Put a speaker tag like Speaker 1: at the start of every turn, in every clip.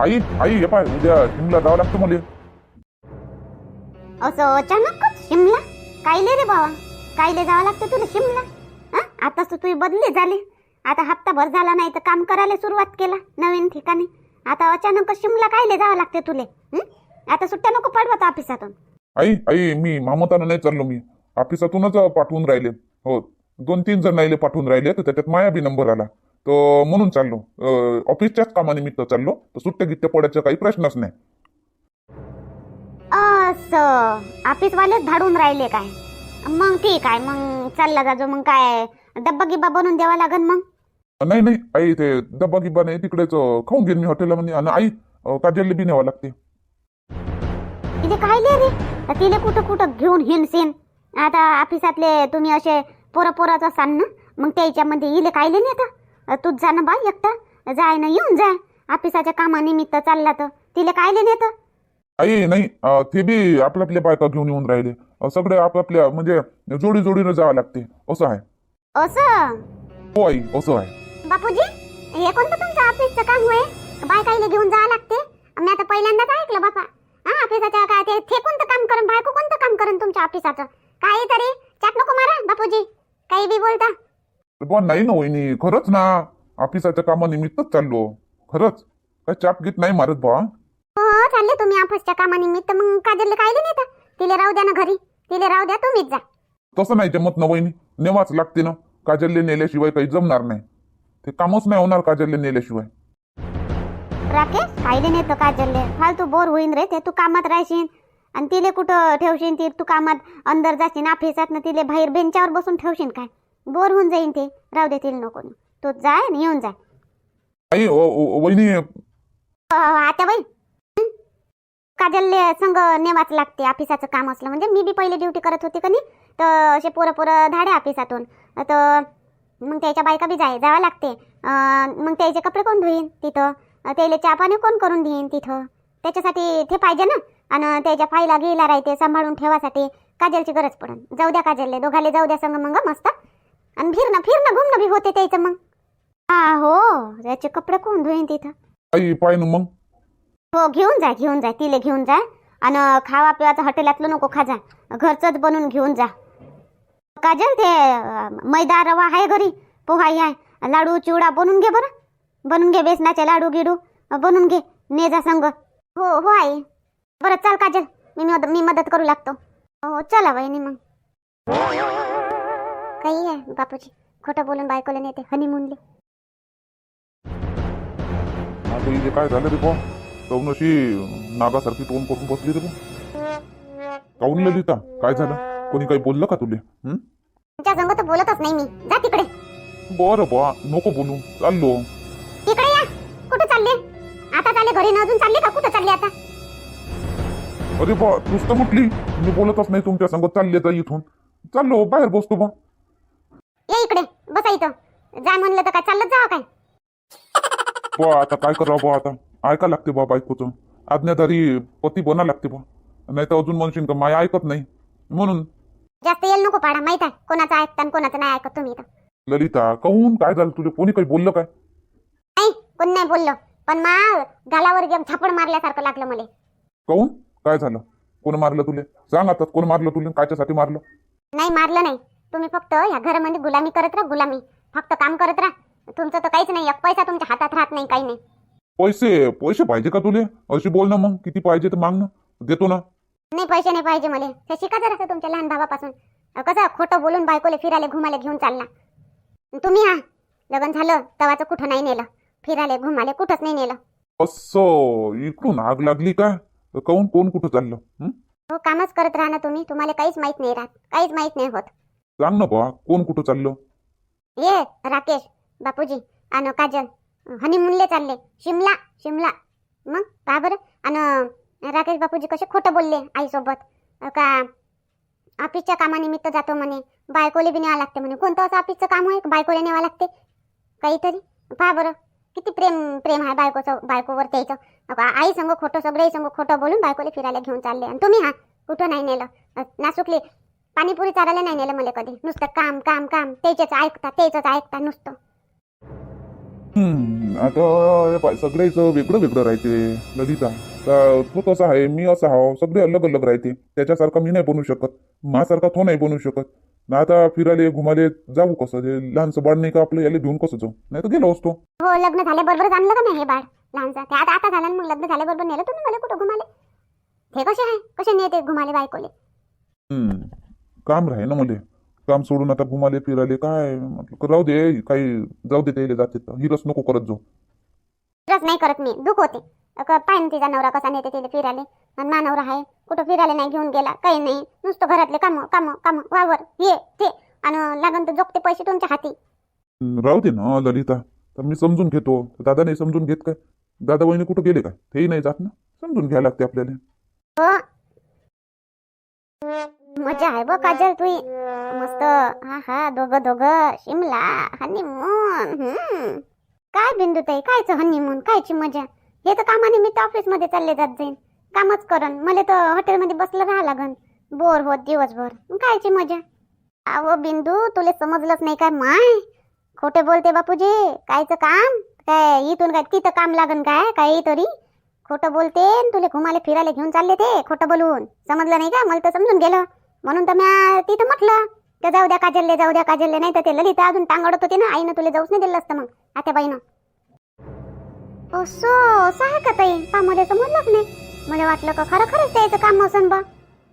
Speaker 1: आई आई हे पाय उद्या शिमला जावं लागतं मला
Speaker 2: असं अचानकच शिमला कायले रे बाबा कायले जावं लागतं तुला शिमला हा आताच तर तुझी बदली झाली आता हप्ताभर झाला नाही तर काम करायला सुरुवात केला नवीन ठिकाणी आता अचानकच शिमला कायले जावं लागते तुले हं? आता सुट्ट्या नको पाठवत ऑफिसातून
Speaker 1: आई आई मी मामतानं नाही चाललो मी ऑफिसातूनच पाठवून राहिले हो दोन तीन जण राहिले पाठवून राहिले तर त्याच्यात माया बी नंबर आला तर म्हणून चाललो. ऑफिसच्याच कामानिमित्त चाललो. तर सुट्ट्या गिट्ट्या पडायचा काही प्रश्नच नाही.
Speaker 2: असं. ऑफिसवालेच धाडून राहिले काय? मग ठीक आहे. मग चालला जाजो. मग काय? डब्बा गिब्बा बनवून द्यावा लागन मग?
Speaker 1: नाही नाही. आई ते डब्बा गिब्बा नाही. तिकडेच खाऊन घेईन मी हॉटेलमध्ये आणि आई अं, काजलला बी न्यावं लागते.
Speaker 2: तिथे काय ले रे तिले कुठं कुठं घेऊन हिंडशीन? आता ऑफिसातले तुम्ही असे पोरं पोराच असाल ना? मग त्याच्यामध्ये इले कायले नेता तूच जा ना बा एकटा. जाय ना येऊन जाय ऑफिसाच्या कामानिमित्त चालला तर. तिले कायले नेतं
Speaker 1: आई नाही अं, ते बी आपल्या आपल्या बायका घेऊन येऊन राहिले. अं, सगळे आपापल्या म्हणजे जोडी जोडीनं जावं लागते. असं आहे.
Speaker 2: असं?
Speaker 1: हो आई असं आहे.
Speaker 2: बापूजी हे कोणतं तुमचं ऑफिसचं काम होय? बायकाईला घेऊन जावं लागते? मी आता पहिल्यांदाच ऐकलं बापा. हा ऑफिसाच्या काय ते ते कोणतं काम करून बायको कोणतं काम करून तुमच्या ऑफिसाचं? काही तरी. चाट नको मारा बापूजी. काही बी बोलता.
Speaker 1: बुवा नाही ना वहिनी खरंच ना ऑफिसाच्या कामानिमित्तच चाललो खरंच काय चाप गीत नाही मारत बा
Speaker 2: हो चालले तुम्ही ऑफिसच्या कामानिमित्त मग काजलले कायले नेता तिले राहू द्या ना घरी तिले राहू द्या तुम्हीच जा
Speaker 1: तसं नाही जमत ना वहिनी नेवाच लागते ना काजलले नेल्याशिवाय काही जमणार नाही ते कामच नाही होणार काजलले नेल्याशिवाय
Speaker 2: राकेश कायले नेतं काजलले फालतू बोर होईन रे ते तू कामात राहशील आणि तिले कुठं ठेवशील ती तू कामात अंदर जाशील ऑफिसात ना तिले बाहेर बेंचावर बसून ठेवशील काय बोर होऊन जाईन ते. राहू दे तिला नको. तू जाय आणि येऊन जाय.
Speaker 1: आई ओ- ओ- वहिनी.
Speaker 2: अ, आता बाई हं? काजलले संग नेवाच लागते ऑफिसाचं काम असलं. म्हणजे मी बी पहिले ड्युटी करत होती का नाही तर असे पोरं पोरं धाडे ऑफिसातून. तर मग त्याच्या बायका बी जाय जावं लागते. अ, मग त्याचे कपडे कोण धुईन तिथं? अ, त्याले चहा पाणी कोण करून देईन तिथं? त्याच्यासाठी ते पाहिजे ना? आणि त्याच्या फाईला गेला राहते सांभाळून ठेवासाठी काजलची गरज पडन. जाऊ द्या काजलले दोघाले जाऊ द्या संग मग मस्त. आणि फिरणं फिरणं घुमणं बी होते त्याचं मग. हा हो त्याचे कपडे कोण धुईन तिथं?
Speaker 1: आई पाय ना मग.
Speaker 2: हो घेऊन जा घेऊन जा तिले घेऊन जा. आणि खावा पिवाचं हॉटेलातलं नको खा जा. घरचंच बनवून घेऊन जा. काजल ते अं, मैदा रवा आहे घरी? पोहाई आहे. लाडू चिवडा बनवून घे बरं. बनवून घे बेसनाचे लाडू गिडू. बनवून घे ने जा संग. हो हो आई. बरं चाल काजल. मी मद मी मदत करू लागतो. हो चला वहिनी मग. काही आहे बापूजी. खोटं बोलून बायकोला नेते हनीमूनले
Speaker 1: आता इथे काय झालं रे बा काऊन अशी नागासारखी तोंड करून बसली रे बा काऊन ललिता काय झालं? कोणी काही बोललं का तुले? हं?
Speaker 2: तुमच्या संग तर बोलतच नाही मी. जा तिकडे.
Speaker 1: बरं बा नको बोलू. चाललो.
Speaker 2: इकडे या. कुठं चालले? आता चालले घरी न अजून चालले का? कुठं चालले आता?
Speaker 1: अरे बा तूच तर म्हटली. मी बोलतच नाही तुमच्या संग. चालले तर इथून. चाललो बाहेर बसतो बा.
Speaker 2: बसा इथं. जा म्हणलं तर काय चालत जावं काय?
Speaker 1: बा आता काय करावं बा आता? ऐका लागते बा बायकोचं आज्ञाधारी पती बना लागते बा नाही तर अजून म्हणशील का माया ऐकत नाही. म्हणून.
Speaker 2: जास्त येल नको पाडा माहीत आहे. कोणाचं ऐकता आणि कोणाचं नाही ऐकत तुम्ही इथं.
Speaker 1: ललिता काहून? काय झालं तुला कोणी काही बोललं काय?
Speaker 2: नाही कोण नाही बोललो. पण मा गालावर गेम झापड मारल्यासारखं लागलं मला.
Speaker 1: काहून? काय झालं? कोण मारलं तुले? सांग आता कोण मारलं तुले? कायच्यासाठी मारलं?
Speaker 2: नाही मारलं नाही. तुम्ही फक्त ह्या घरामध्ये गुलामी करत राहा गुलामी. फक्त काम करत राहा. तुमचं तर काहीच नाही एक पैसा तुमच्या हातात राहत नाही काही नाही.
Speaker 1: पैसे पैसे पाहिजे का तुले? अशी बोल ना मग किती पाहिजे तर माग ना देतो ना.
Speaker 2: नाही पैसे नाही पाहिजे मला. ते शिका जरा तुमच्या लहान भावापासून. अं, कसं खोटं बोलून बायकोले फिरायला घुमाले घेऊन चालला. तुम्ही हा लग्न झालं तवाचं कुठं नाही नेलं. फिरायला घुमाले कुठंच नाही नेलं.
Speaker 1: असं इकडून आग लागली काय काहून कोण कुठं चाललं? हं?
Speaker 2: हो कामच करत राहा ना तुम्ही. तुम्हाला काहीच माहीत नाही राहत. काहीच माहीत नाही होत.
Speaker 1: सांग ना बा कोण कुठं चाललं?
Speaker 2: ये राकेश बापूजी आणि काजल हनीमूनले चालले शिमला शिमला. मग का बरं आणि राकेश बापूजी कसे खोटं बोलले आईसोबत. का ऑफिसच्या कामानिमित्त जातो म्हणे बायकोले बी न्यावं लागते म्हणे. कोणतं असं ऑफिसचं काम आहे बायकोले न्यावं लागते? काहीतरी. पहा बरं किती प्रेम प्रेम आहे बायकोचं बायकोवर त्याचं. आई संग खोटं सगळे संग खोटं बोलून बायकोले फिरायला घेऊन चालले. आणि तुम्ही हा कुठं नाही नेलं. अं, पाणीपुरी चारायला नाही नेलं मला कधी. नुसतं काम काम काम. त्याच्याच ऐकता त्याच ऐकता नुसतं.
Speaker 1: हं, आता हे पाय सगळ्याचं वेगळं वेगळं राहते. ललिता तो तसा आहे मी असा हाव सगळे अलग अलग राहते. त्याच्यासारखा मी नाही बनू शकत. माझ्यासारखा तो नाही बनू शकत. ना आता फिराले घुमाले जाऊ कसं? ते लहानसं बाळ नाही का आपलं याला घेऊन कसं जाऊ? नाही तर गेलो असतो.
Speaker 2: हो लग्न झाल्याबरोबर आणलं का नाही हे बाळ? लहानसा ते आता आता झालं ना मग लग्न झाल्याबरोबर नेलं तुम्ही मला कुठं घुमाले हे कसे आहे? कसे नेते घुमाले बायकोले?
Speaker 1: हम्म. काम राहे ना मले काम सोडून आता घुमाले फिराले काय? म्हटलं राहू दे काही जाऊ दे त्याला जाते तर हिरस नको करत जाऊ.
Speaker 2: रस नाही करत मी. दुःख होते. पाय तिचा नवरा कसा नेते तिला फिराले. आणि मा नवरा आहे कुठं फिरायला नाही घेऊन गेला. काही नाही. नुसतं घरातले कामं कामं कामं. वावर हे ते. आणि लागन तर जोगते पैसे तुमच्या हाती.
Speaker 1: राहू दे ना ललिता. तर मी समजून घेतो. दादा नाही समजून घेत काय? दादा वहिनी कुठं गेले काय? तेही नाही जात ना? समजून घ्यायला लागते आपल्याला.
Speaker 2: हो. मजा आहे ब काजल तुई मस्त. हा हा दोघं दोघं. शिमला हनीमून काय बिंदू ताई कायचं हनीमून कायची मजा? हे तर कामानिमित्त ऑफिसमध्ये चालले जात जाईन. कामच करन मला तर हॉटेलमध्ये बसलं राहा लागन. बोर होत दिवसभर. कायची मजा? अहो बिंदू तुले समजलंच नाही काय माय? खोटे बोलते बापूजी. कायचं काम? काय इथून काय तिथं काम लागन काय? काही तरी? खोटं बोलते तुले घुमाले फिरायला घेऊन चालले ते खोटं बोलून. समजलं नाही का? मला तर समजून गेलं. म्हणून तर म्या तिथं म्हटलं तर जाऊ द्या काजलले जाऊ द्या काजलले. नाही तर ते ललिता अजून टांगडत होती ना आईनं तुला जाऊच नाही दिलं असतं मग आता बाईनं. असो असं आहे का ताई? पा मला समजलंच नाही. मला वाटलं का खरं खरंच त्याचं काम असन बा.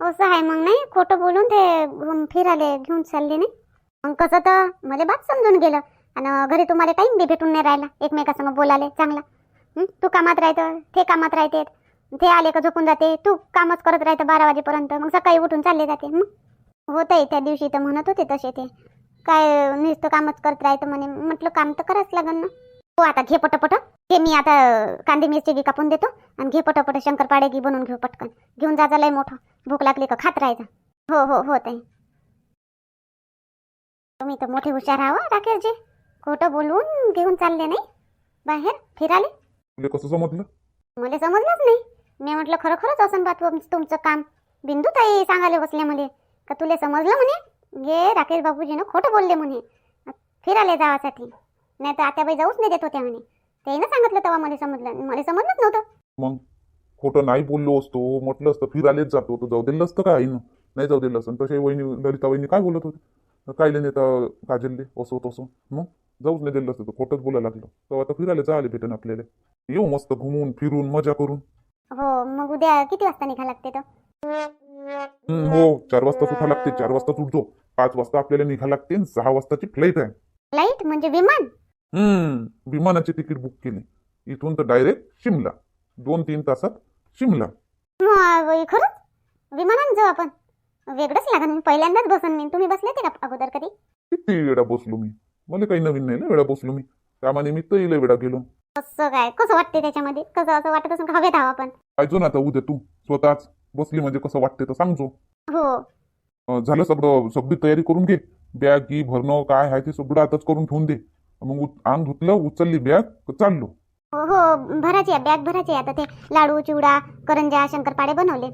Speaker 2: असं आहे मग नाही? खोटं बोलून ते फिराले घेऊन चालले नाही? मग कसं तर मला बात समजून गेलं. आणि घरी तुम्हाला टाईम बी भेटून नाही राहिला. एकमेकासंग बोलाले चांगला. तू कामात राहतं ते कामात राहते ते आले का झोपून जाते? तू कामच करत राहतं बारा वाजेपर्यंत. मग सकाळी उठून चालले जाते. मग होतंय त्या दिवशी तर म्हणत होते तसे ते. काय नुसतं कामच करत राहतं म्हणे. म्हटलं काम तर करावंच लागेल ना. हो आता घे पटपट. ते मी आता कांदे मिरची बी कापून देतो आणि घे पटपट शंकरपाडे गी बनवून घेऊ पटकन. घेऊन जा लय मोठं. भूक लागली का खात राहायचं. हो हो हो ताई तुम्ही तर मोठे हुशार आहो राकेशजी. खोटं बोलून घेऊन चालले नाही? बाहेर फिराले?
Speaker 1: कसं समजलं?
Speaker 2: मला समजलंच नाही. मी म्हटलं खरं खरंच असं बा तुमचं काम. बिंदू ताई सांगायला बसले म्हणे. का तुला समजलं म्हणे? गे राकेश बाबूजीनं खोटं बोलले म्हणे. फिरायला जावासाठी. नाही तर आत्याबाई जाऊच नाही देत होत्या म्हणे. त्याईनं सांगितलं तेव्हा मला समजलं. मला समजलंच नव्हतं.
Speaker 1: मग खोटं नाही बोललो असतो. म्हटलं असतं फिरायलाच जातो. तर जाऊ दिलं असतं का आईनं? नाही जाऊ दिलं असतं. तसे वहिनी ललिता वहिनी काय बोलत होते? काय नेता काजलले असो तसं. मग जाऊच नाही दिलं असतं. खोटंच बोलायला लागलं. तेव्हा आता फिरायला जायला भेटेन आपल्याला. येऊ मस्त घुमून फिरून मजा करून.
Speaker 2: हो मग उद्या किती वाजता निघा लागते तर
Speaker 1: हम्म, हो चार वाजता उठा लागते चार वाजता उठतो. पाच वाजता आपल्याला निघा लागते आणि सहा वाजताची फ्लाईट आहे.
Speaker 2: फ्लाईट म्हणजे विमान?
Speaker 1: हम्म विमानाची तिकीट बुक केली. इथून तर डायरेक्ट शिमला. दोन तीन तासात शिमला.
Speaker 2: मग खरंच? विमानानं जाऊ आपण? वेगळंच लागन मी पहिल्यांदाच बसन मी. तुम्ही बसले ते का अगोदर कधी?
Speaker 1: किती वेळा बसलो मी? मला काही नवीन नाही लय वेळा बसलो मी. कामानिमित्तही लय वेळा गेलो.
Speaker 2: कसं काय? कसं वाटते त्याच्यामध्ये? कसं असं वाटत असं का? हवेत आहो आपण.
Speaker 1: पाहिजो ना आता उद्या तू स्वतःच बसली म्हणजे कसं वाटते तर सांगजो
Speaker 2: हो.
Speaker 1: अं, झालं सगळं सगळी तयारी करून घे. बॅग गी भरणं काय आहे ते सगळं आताच करून ठेवून दे. मग अंग धुतलं उचलली बॅग चाललो.
Speaker 2: हो हो भरायची आहे बॅग भरायची आहे. आता ते लाडू चिवडा करंजा शंकरपाडे बनवले.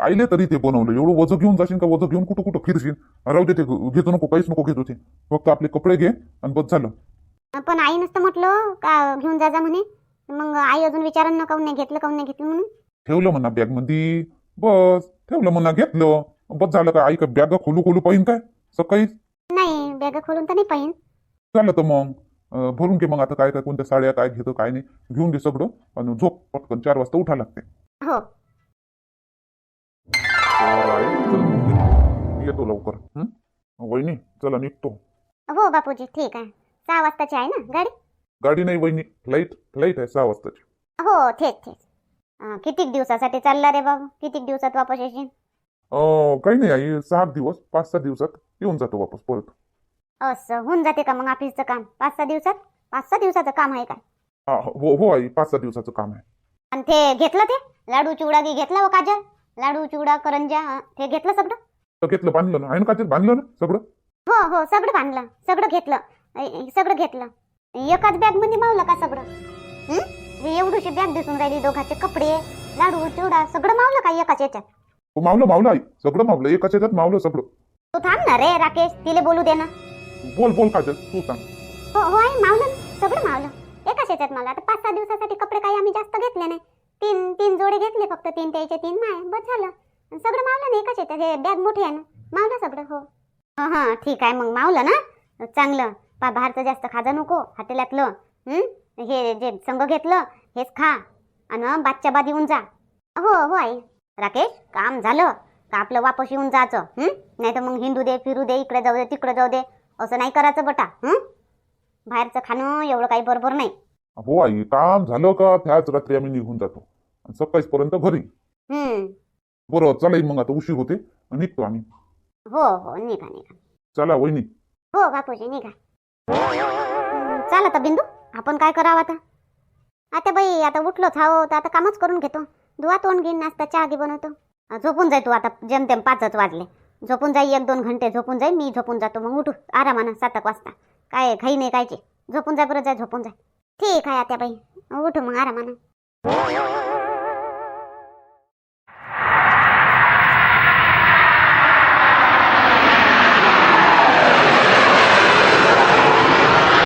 Speaker 1: आईले तरी ते बनवलं. एवढं वजं घेऊन जाशील का? वजं घेऊन कुठं कुठं फिरशील? राहू दे ते घेतो नको काहीच नको घेतो ते. फक्त आपले कपडे घे आणि बस झालं.
Speaker 2: पण आई नसतं म्हटलं का घेऊन जा जा म्हणे. मग आई अजून विचारन ना काऊन नाही घेतलं काऊन नाही घेतलं म्हणून?
Speaker 1: ठेवलं म्हणा बॅगमध्ये बस ठेवलं म्हणा घेतलं. बस झालं का आई का बॅग खोलू खोलू पाहिजे काय? सकाळी
Speaker 2: नाही बॅग खोलून तर नाही पाहिजे
Speaker 1: झालं तर मग. भरून घे मग आता काय काय कोणत्या साड्या काय घेतं काय नाही. घेऊन घे सगळं आणि झोप पटकन. चार वाजता उठा लागते.
Speaker 2: हो.
Speaker 1: येतो लवकर? वहिनी चला निघतो.
Speaker 2: हो बापूजी ठीक आहे. सहा वाजताची आहे ना गाडी?
Speaker 1: गाडी नाही वहिनी फ्लाईट फ्लाईट आहे सहा वाजताची.
Speaker 2: हो ठीक ठीक अं, कितीक दिवसासाठी चालला रे बाबू? कितीक दिवसात वापस येशील?
Speaker 1: अं, काही नाही आई सहा दिवस पाच सहा दिवसात येऊन जातो वापस परत.
Speaker 2: असं होऊन जाते का मग ऑफिसचं काम? पाच सहा दिवसात? पाच सहा दिवसाचं काम आहे काय?
Speaker 1: हा, हो हो आई पाच सहा दिवसाचं काम आहे.
Speaker 2: आणि ते घेतलं ते? लाडू चिवडा घेतला हो काजल? लाडू चिवडा करंजा ते घेतलं सगळं?
Speaker 1: तर घेतलं बांधलं ना? आहे ना काचेत बांधलं ना सगळं?
Speaker 2: हो हो सगळं बांधलं सगळं घेतलं. सगळं घेतलं. एकाच बॅगमध्ये मावलं का सगळं? हं? एवढीशी बॅग दिसून राहिली दोघाचे कपडे लाडू चिवडा सगळं मावलं का एकाच याच्यात?
Speaker 1: हो, मावलं मावलं आई. सगळं मावलं. एकाच याच्यात मावलं सगळं.
Speaker 2: तू थांब ना रे राकेश. तिले बोलू दे ना.
Speaker 1: बोल बोल काजल. तू सांग.
Speaker 2: हो हो आहे मावलं सगळं मावलं. एकाच याच्यात मला. आता पाच सहा दिवसासाठी कपडे काही आम्ही जास्त घेतले नाही. तीन तीन जोडे घेतले फक्त. तीन त्याचे तीन माय. बस झालं. सगळं मावलं ना एकाच याच्यात. हे बॅग मोठी आहे ना. मावलं सगळं हो. हां हां ठीक आहे. मग मावलं ना? चांगलं. पा बाहेरचं जास्त खाजा नको हॉटेलातलं हं? हे जे संग घेतलं हेच खा आणि बादच्या बाद येऊन जा. हो हो आई. राकेश काम झालं का आपलं वापस येऊन जायचं नाही तर मग हिंदू दे फिरू दे इकडे जाऊ दे तिकडे जाऊ दे असं नाही करायचं बटा हं? बाहेरचं खाणं एवढं काही बरोबर नाही.
Speaker 1: हो आई काम झालं का? त्याच रात्री आम्ही निघून जातो. आणि सकाळीपर्यंत घरी. बरं चला मग आता उशीर होते निघतो आम्ही.
Speaker 2: हो हो निघा निघा.
Speaker 1: चला वहिनी.
Speaker 2: हो बापूजी निघा. चाल आता बिंदू आपण काय करावं आता? आता बाई आता उठलोच हाव तर आता कामच करून घेतो. धुवा तोंड घेईन नाश्ता चहा घे बनवतो. झोपून जाय तू आता जेमतेम पाचच वाजले. झोपून जाई एक दोन घंटे झोपून जाई मी झोपून जातो. मग उठू आरामानं सात एक वाजता. काय घाई नाही कायचे झोपून जाय बरं जाय झोपून जाय. ठीक आहे आता बाई उठू मग आरामानं.